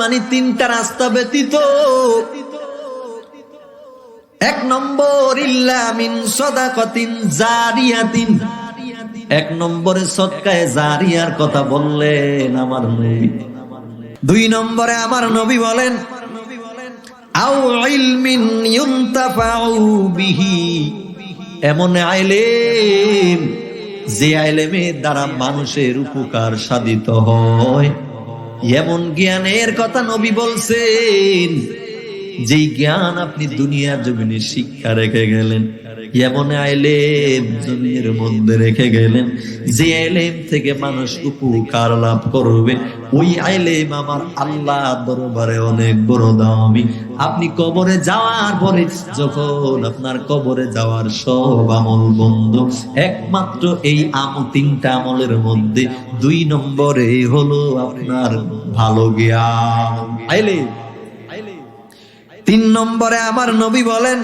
মানে তিনটা রাস্তা ব্যতীত। এক নম্বর, ইল্লা মিন সদাকতিন, জারিয়াতিন। এক নম্বরে সৎকায় জারিয়ার কথা বললেন আমার দুই নম্বরে আমার নবী বলেন, আও ইলমিন ইউনতাফাউ বিহি। এমন আইলেম যে আইলেমের দ্বারা মানুষের উপকার সাধিত হয়। এমন জ্ঞানের কথা নবী বলছেন যেই জ্ঞান আপনি দুনিয়ার জমিনে শিক্ষা রেখে গেলেন, এমন জমিনের মধ্যে রেখে গেলেন, যে থেকে মানুষ উপকার লাভ করবে, ওই আইলেম আমার আল্লাহ দরবারে অনেক বড় দামি। আপনি কবরে যাওয়ার পরে যখন আপনার কবরে যাওয়ার সব আমল বন্ধ, একমাত্র এই আম তিনটা আমলের মধ্যে দুই নম্বরে হলো আপনার ভালো জ্ঞান। আইলেম তিন নম্বরে আমার নবী বলেন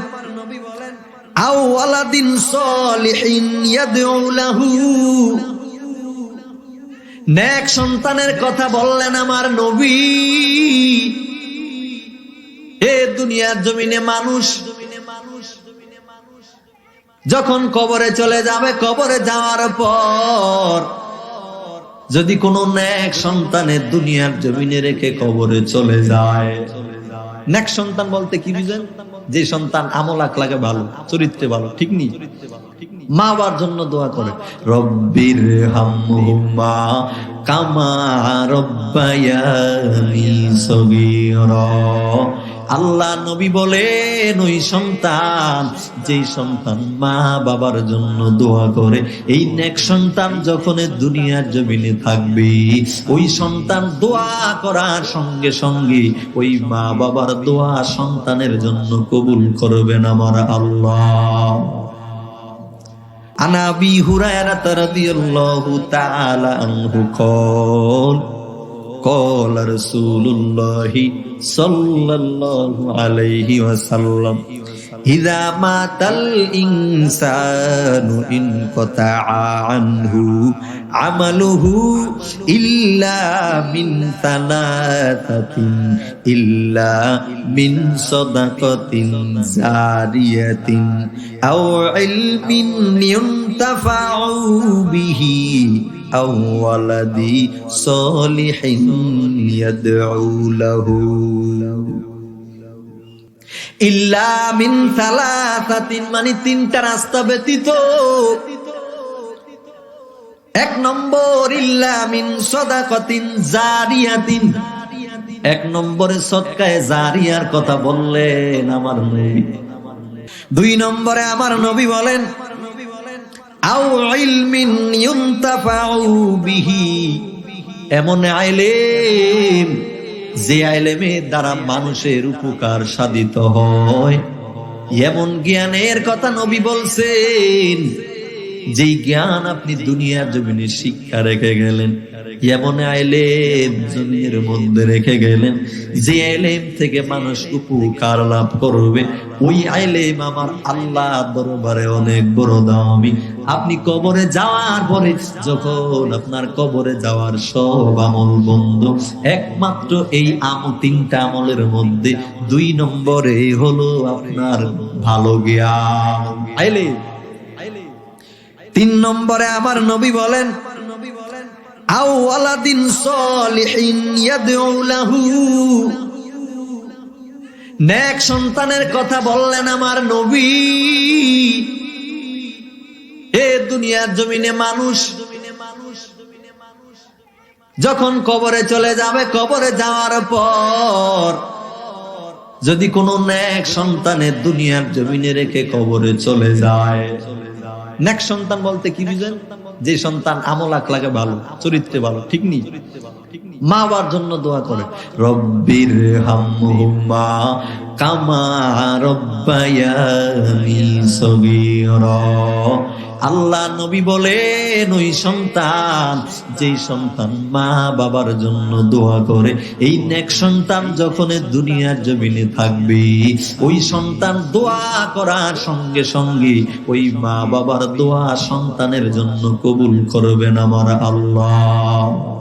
লাহু নেক সন্তানের কথা বললেন আমার নবী। এ দুনিয়ার জমিনে মানুষ যখন কবরে চলে যাবে, কবরে যাওয়ার পর যদি কোনো ন্যাক সন্তানের দুনিয়ার জমিনে রেখে কবরে চলে যায়। ন্যাক সন্তান বলতে কি বুঝেন? যে সন্তান আমল আখলাকে ভালো, চরিত্রে ভালো, ঠিক নেই? মা বাবার জন্য দোয়া করে। রব্বির হাম্মুমা কামা রব্বায়ানি আল্লাহ নবী বলেন, ওই সন্তান, যেই সন্তান মা বাবার জন্য দোয়া করে, এই নেক সন্তান যখন দুনিয়ার জমিনে থাকবে, ওই সন্তান দোয়া করার সঙ্গে সঙ্গে ওই মা বাবার দোয়া সন্তানের জন্য কবুল করবেন আমার আল্লাহ। عن ابي هريره رضي الله تعالى عنه قال قال رسول الله صلى الله عليه وسلم ইদা মাতাল ইনসানু ইন আনহু আমালুহু ইল্লা মিন সালাতাতিন ইল্লা মিন সাদাকাতিন জারিয়াতিন আও ইলমিন ইউনতাফাউ বিহি আও ওয়ালাদি সলিহিন ইয়াদউ লাহু মিন তিনটা রাস্তা ব্যতীত। এক নম্বর, ইল্লা মিন সদাকতিন জারিয়াতিন। এক নম্বরে সৎকায় জারিয়ার কথা বললেন আমার দুই নম্বরে আমার নবী বলেন, আও ইলমিন ইউনতাফাউ বিহি। এমন আইলেম যে আইলেমের দ্বারা মানুষের উপকার সাধিত হয়। এমন জ্ঞানের কথা নবী বলছেন যেই জ্ঞান আপনি দুনিয়ার জমিনে শিক্ষা রেখে গেলেন, এমন আইলেম জমিনের মধ্যে রেখে গেলেন, যে আইলেম থেকে মানুষ উপকার লাভ করবে, ওই আইলেম আমার আল্লাহ দরবারে অনেক বড় দামি। আপনি কবরে যাওয়ার পরে যখন আপনার কবরে যাওয়ার সব আমল বন্ধ, একমাত্র এই আম তিনটা আমলের মধ্যে দুই নম্বরে হলো আপনার ভালো জ্ঞান। আইলে তিন নম্বরে আমার নবী বলেন আও ওয়ালাদিন সলিহিন ইয়াদউ লাহু নেক সন্তানের কথা বললেন আমার নবী। এ দুনিয়ার জমিনে মানুষ যখন কবরে চলে যাবে, কবরে যাওয়ার পর যদি কোনো নেক সন্তানের দুনিয়ার জমিনে রেখে কবরে চলে যায় নেক সন্তান বলতে কি বুঝেন? যে সন্তান আমল আখলাকে ভালো চরিত্রে ভালো ঠিক নেই? মা বাবার জন্য দোয়া করে, রব্বির হাম্মুমা কামা রব্বায়ানি আল্লাহ নবী বলেন, ওই সন্তান, যেই সন্তান মা বাবার জন্য দোয়া করে, এই নেক সন্তান যখন দুনিয়ার জমিনে থাকবে, ওই সন্তান দোয়া করার সঙ্গে সঙ্গে ওই মা বাবার দোয়া সন্তানের জন্য কবুল করবেন আমার আল্লাহ।